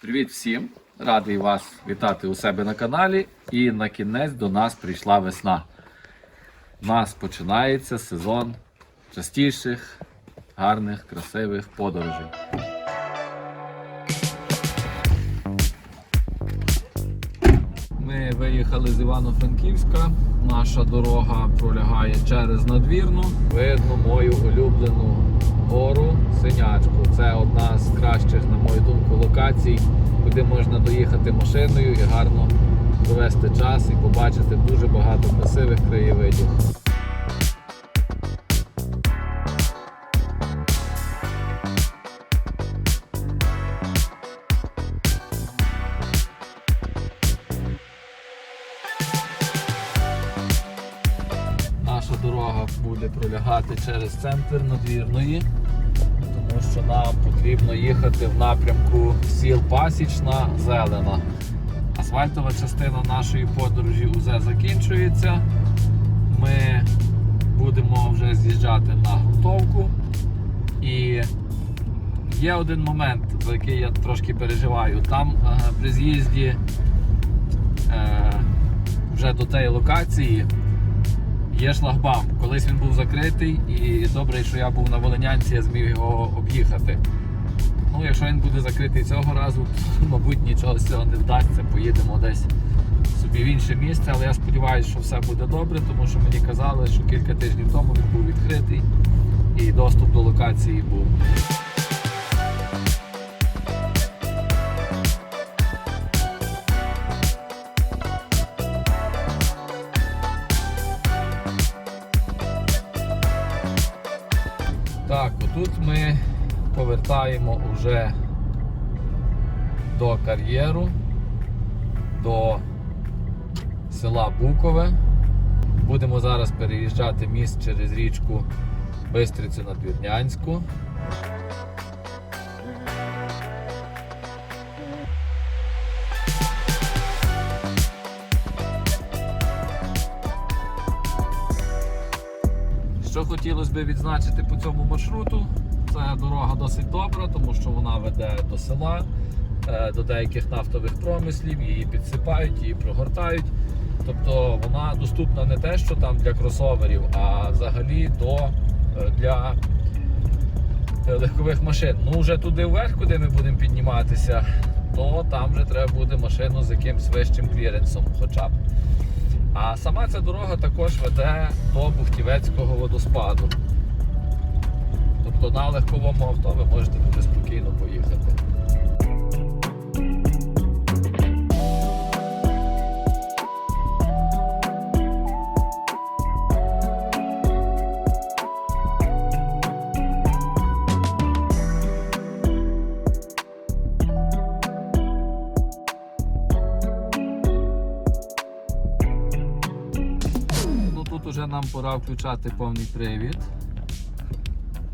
Привіт всім! Радий вас вітати у себе на каналі. І на кінець до нас прийшла весна. У нас починається сезон частіших, гарних, красивих подорожей. Ми виїхали з Івано-Франківська. Наша дорога пролягає через надвірну. Видно мою улюблену гору Синячку. Це одна з кращих, на мою думку, локацій, куди можна доїхати машиною і гарно провести час і побачити дуже багато красивих краєвидів. Наша дорога буде пролягати через центр надвірної, що нам потрібно їхати в напрямку сіл Пасічна, Зелена. Асфальтова частина нашої подорожі уже закінчується. Ми будемо вже з'їжджати на грунтовку. І є один момент, за який я трошки переживаю. Там е, при з'їзді е, вже до тієї локації є шлагбаум. Колись він був закритий, і добре, що я був на Волинянці, я зміг його об'їхати. Ну, якщо він буде закритий цього разу, то, мабуть, нічого з цього не вдасться. Поїдемо десь собі в інше місце, але я сподіваюся, що все буде добре, тому що мені казали, що кілька тижнів тому він був відкритий і доступ до локації був. Отут ми повертаємо вже до кар'єру, до села Букове. Будемо зараз переїжджати міст через річку Бистрицю Надвірнянську. Що хотілося б відзначити по цьому маршруту, це дорога досить добра, тому що вона веде до села, е, до деяких нафтових промислів, її підсипають, її прогортають. Тобто вона доступна не те, що там для кросоверів, а взагалі до, е, для легкових машин. Ну вже туди вверх, куди ми будемо підніматися, то там вже треба буде машину з якимсь вищим кліренсом хоча б. А сама ця дорога також веде до Бухтівецького водоспаду. Тобто на легковому авто ви можете дуже спокійно поїхати. Пора включати повний привід.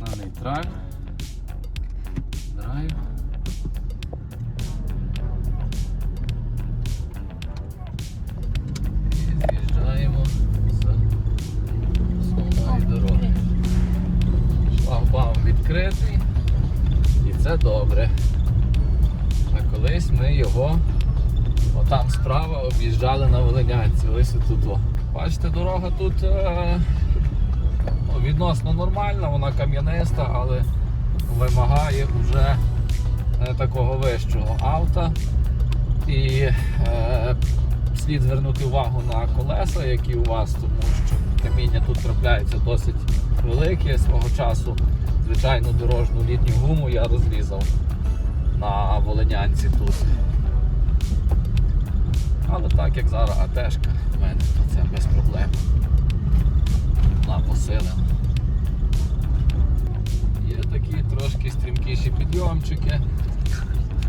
На нейтраль. Драйв. І з'їжджаємо з основної дороги. Шлагбаум відкритий. І це добре. А колись ми його отам справа об'їжджали на Волинянці. Ось тут. Бачите, дорога тут е, ну, відносно нормальна, вона кам'яниста, але вимагає вже е, такого вищого авто. І е, слід звернути увагу на колеса, які у вас, тому що каміння тут трапляється досить велике. Свого часу, звичайно, дорожню літню гуму я розрізав на Волинянці тут. Але так як зараз АТшка в мене, це без проблем. Вона посилена. Є такі трошки стрімкіші підйомчики,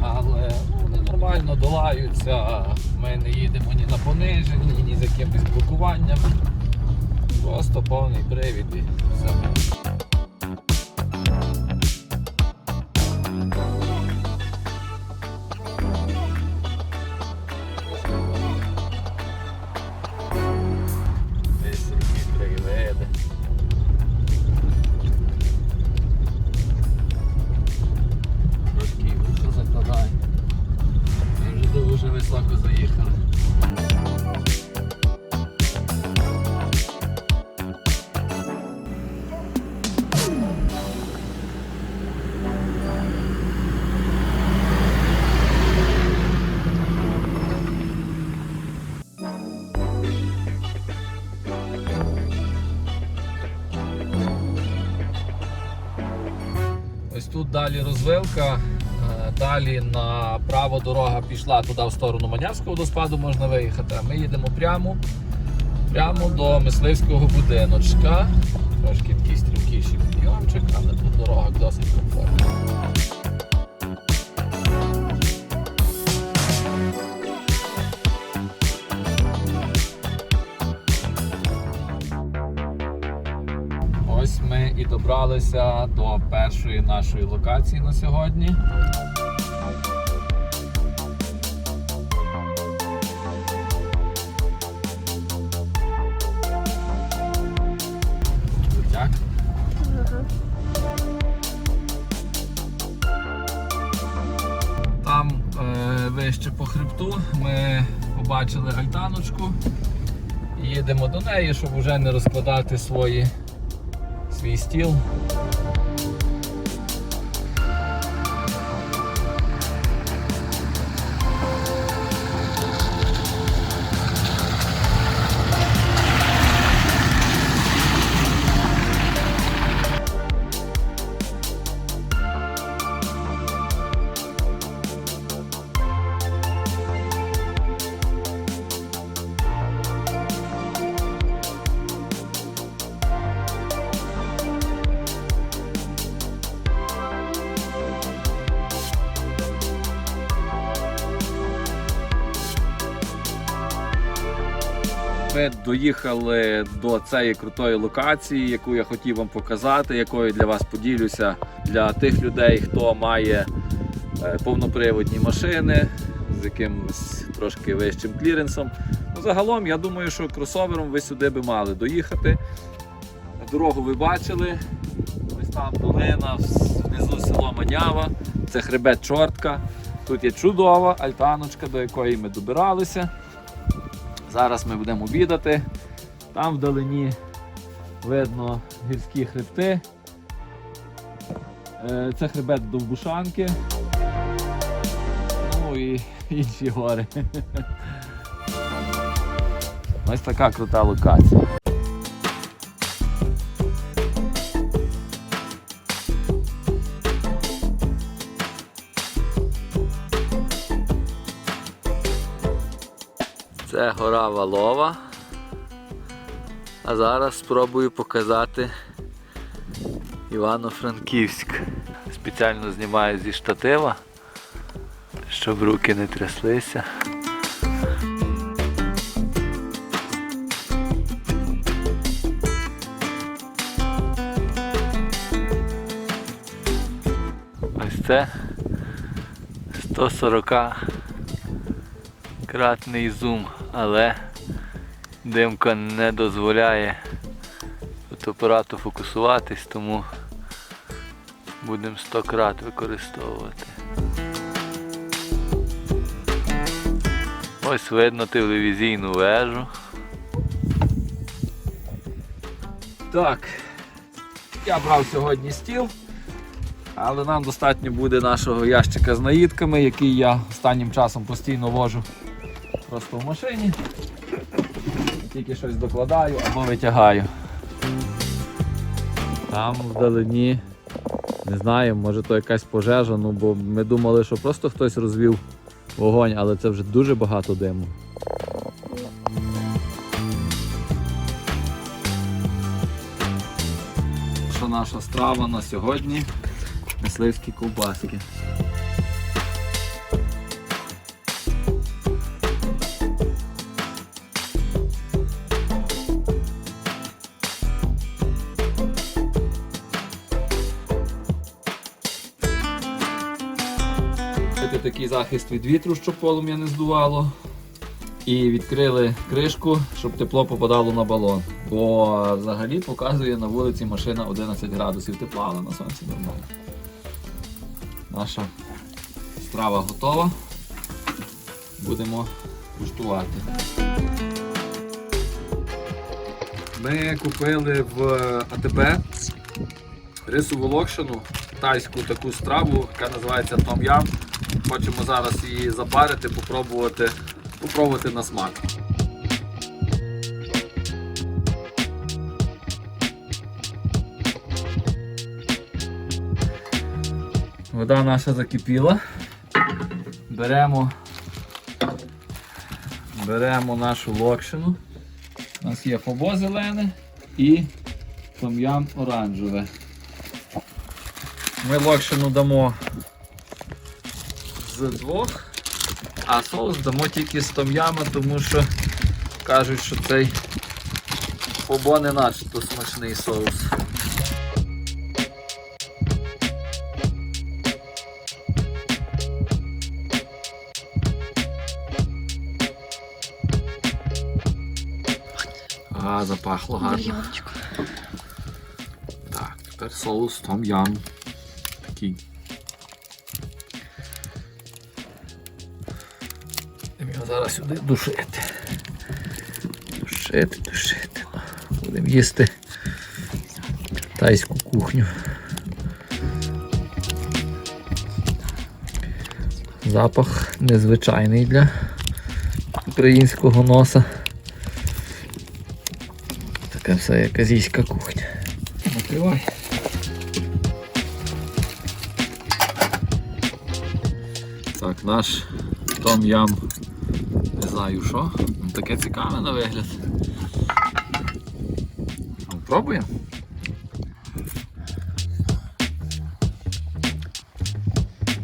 але ну, вони нормально долаються. Ми не їдемо ні на пониженні, ні з якимось блокуванням. Просто повний привід і все. Ось тут далі розвилка. е, Далі направо дорога пішла туди в сторону Манявського водоспаду, можна виїхати. А ми їдемо прямо, прямо до мисливського будиночка. Трошки такий стрімкіший підйомчик, але тут дорога досить комфортна. І добралися до першої нашої локації на сьогодні. Там е, вище по хребту ми побачили альтаночку. Їдемо до неї, щоб вже не розкладати свої свій. Ми доїхали до цієї крутої локації, яку я хотів вам показати, якою для вас поділюся для тих людей, хто має е, повноприводні машини з якимось трошки вищим кліренсом. Ну, загалом, я думаю, що кросовером ви сюди би мали доїхати. Дорогу ви бачили. Ось там долина, внизу село Манява, це хребет Чортка. Тут є чудова альтаночка, до якої ми добиралися. Зараз ми будемо обідати. Там вдалині видно гірські хребти. Е, Це хребет Довбушанки. Ну і інші гори. Ось така крута локація. Це гора Валова. А зараз спробую показати Івано-Франківськ. Спеціально знімаю зі штатива, щоб руки не тряслися. Ось це 140 кратний зум, але димка не дозволяє фотоапарату фокусуватись, тому будемо 100 крат використовувати. Ось видно телевізійну вежу. Так, я брав сьогодні стіл, але нам достатньо буде нашого ящика з наїдками, який я останнім часом постійно вожу просто в машині. Тільки щось докладаю або витягаю. Там вдалині, не знаю, може то якась пожежа, ну бо ми думали, що просто хтось розвів вогонь, але це вже дуже багато диму. Наша страва на сьогодні? Мисливські ковбаски. Це такий захист від вітру, щоб полум'я не здувало. І відкрили кришку, щоб тепло попадало на балон. Бо взагалі показує на вулиці машина 11 градусів тепла, але на сонці нормально. Наша страва готова. будемо куштувати. Ми купили в АТБ рисову локшину, тайську таку страву, яка називається том-ям. Хочемо зараз її запарити, попробувати, попробувати на смак. Вода наша закипіла. Беремо, беремо нашу локшину. У нас є фобо зелене і том'ям оранжеве. Ми локшину дамо з двох, а соус дамо тільки з том'яма, тому що кажуть, що цей фобо не начебто смачний соус. А, запахло гарно. Так, тепер соус том ям. Такий. Сюди душити. Душити, душити. Будемо їсти тайську кухню. Запах незвичайний для українського носа. Така все як азійська кухня. Накривай. Так, наш том ям. Знаю що. Ну, Таке цікаве на вигляд. Ну, Пробуємо.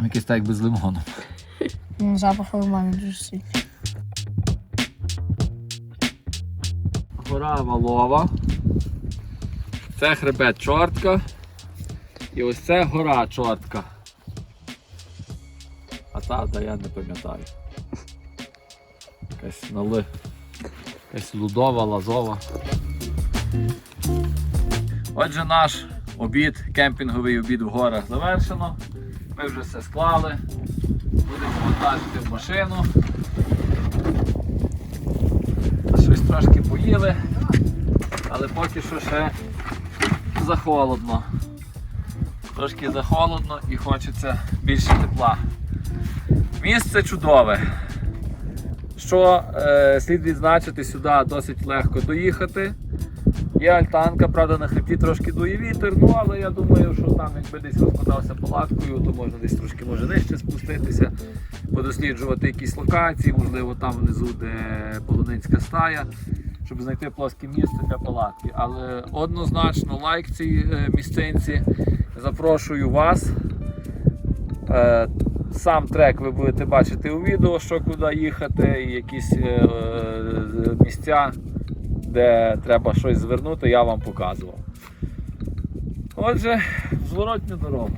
Якийсь так якби з лимоном. Ну, Запах лимону дуже сильний. Гора Валова. Це хребет чортка. І ось це гора чортка. А та, та я не пам'ятаю. Якась нали. Якась лудова, лазова. Отже, наш обід, кемпінговий обід в горах завершено. Ми вже все склали. Будемо вантажити в машину. Щось трошки поїли, але поки що ще захолодно. Трошки захолодно і хочеться більше тепла. Місце чудове. Що е, слід відзначити, сюди досить легко доїхати. Є альтанка, правда, на хребті трошки дує вітер, ну але я думаю, що там якби десь розкладався палаткою, то можна десь трошки може нижче спуститися, подосліджувати якісь локації, можливо там внизу, де полонинська стая, щоб знайти плоске місце для палатки. Але однозначно лайк цій е, місцинці. Запрошую вас. Сам трек ви будете бачити у відео, що куди їхати, якісь е, е, місця, де треба щось звернути, я вам показував. Отже, зворотню дорогу.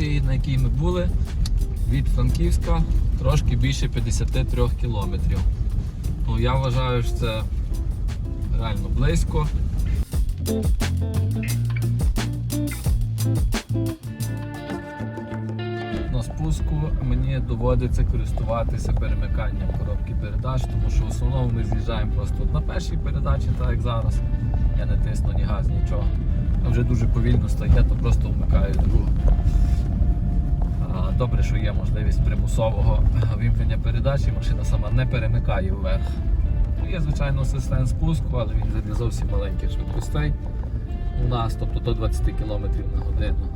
Локації, на якій ми були, від Франківська трошки більше 53 кілометрів. Ну, я вважаю, що це реально близько. На спуску мені доводиться користуватися перемиканням коробки передач, тому що в основному ми з'їжджаємо просто на першій передачі, так як зараз. Я не тисну ні газ, нічого. А вже дуже повільно стає, то просто вмикаю другу. Добре, що є можливість примусового вімкнення передачі, машина сама не перемикає вверх. Ну, Є, звичайно, асистент спуску, але він для зовсім маленьких швидкостей у нас, тобто до 20 км на годину.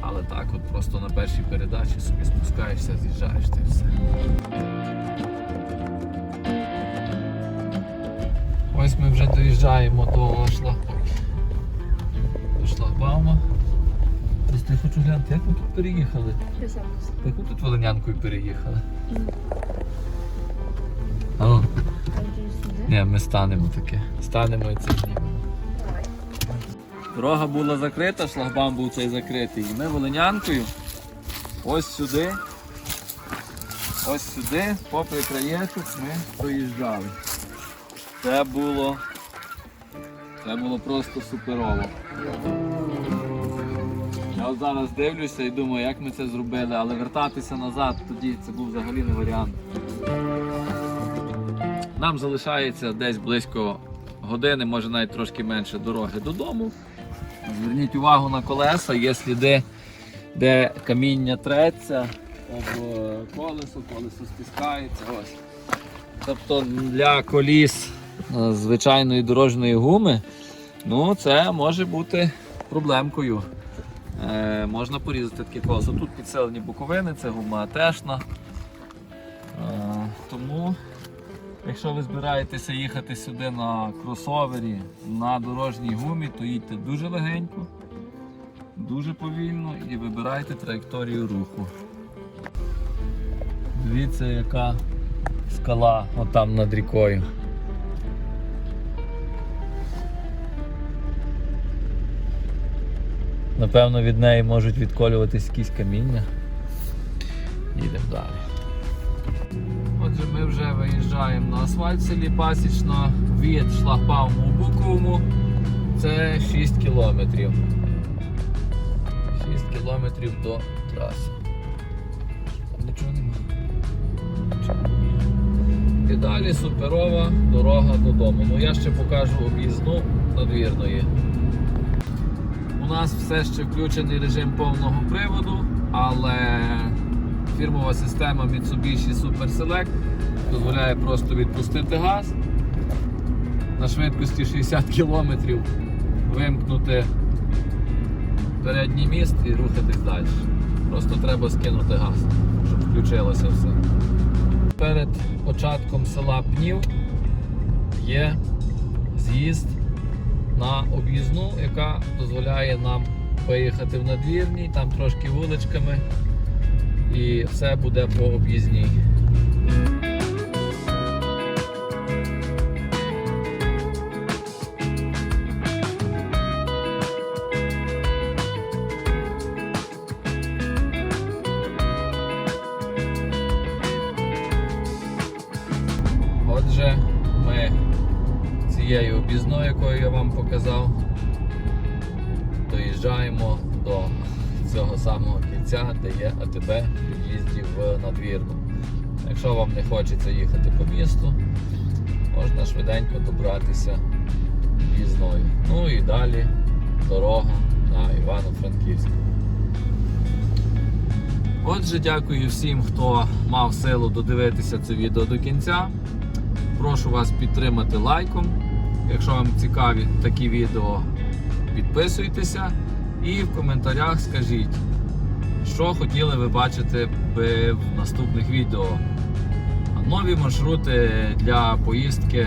Але так от просто на першій передачі собі спускаєшся, з'їжджаєш й все. Ось ми вже доїжджаємо до шлагбаума. Я хочу глянути, як ми тут переїхали. Як ми тут Волинянкою переїхали. А ну, ні, ми станемо таке. Станемо і це знімемо. Дорога була закрита, шлагбаум був цей закритий. І ми волинянкою ось сюди, ось сюди, попри краєшок, ми проїжджали. Це було. Це було просто суперово. От зараз дивлюся і думаю, як ми це зробили, але вертатися назад тоді це був взагалі не варіант. Нам залишається десь близько години, може навіть трошки менше дороги додому. Зверніть увагу на колеса, є сліди, де каміння треться об е, колесо, колесо стискається. Ось. Тобто для коліс е, звичайної дорожньої гуми, ну це може бути проблемкою. Е, можна порізати таке колесо. Тут підселені боковини, це гума атешна. Е, тому Якщо ви збираєтеся їхати сюди на кросовері на дорожній гумі, то їдьте дуже легенько, дуже повільно і вибирайте траєкторію руху. Дивіться, яка скала отам над рікою. Напевно, від неї можуть відколюватись якісь каміння. Їдемо далі. Отже, ми вже виїжджаємо на асфальт селі Пасічна від шлагбауму у Буковому. Це 6 кілометрів. 6 кілометрів до траси. Там нічого немає. І далі суперова дорога додому. Ну я ще покажу об'їзну надвірної. У нас все ще включений режим повного приводу, але фірмова система Mitsubishi Super Select дозволяє просто відпустити газ на швидкості 60 км, вимкнути передній міст і рухатись далі. Просто треба скинути газ, щоб включилося все. Перед початком села Пнів є з'їзд на об'їзну, яка дозволяє нам виїхати в надвірні, там трошки вуличками і все буде по об'їзній. Отже, ми цією об'їзною, якою я вам показав, доїжджаємо до цього самого кінця, де є АТБ в в'їзді в надвірну. Якщо вам не хочеться їхати по місту, можна швиденько добратися в'їзною. Ну і далі дорога на Івано-Франківську. Отже, дякую всім, хто мав силу додивитися це відео до кінця. Прошу вас підтримати лайком. Якщо вам цікаві такі відео, підписуйтеся і в коментарях скажіть, що хотіли ви бачити би в наступних відео. Нові маршрути для поїздки,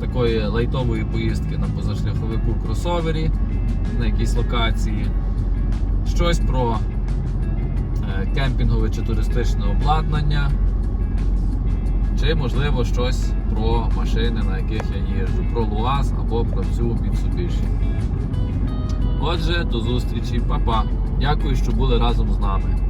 такої лайтової поїздки на позашляховику кросовері на якійсь локації. Щось про е, кемпінгове чи туристичне обладнання. Чи можливо щось про машини, на яких я їжджу, про Луаз або про цю Mitsubishi. Отже, до зустрічі, Па-па. Дякую, що були разом з нами.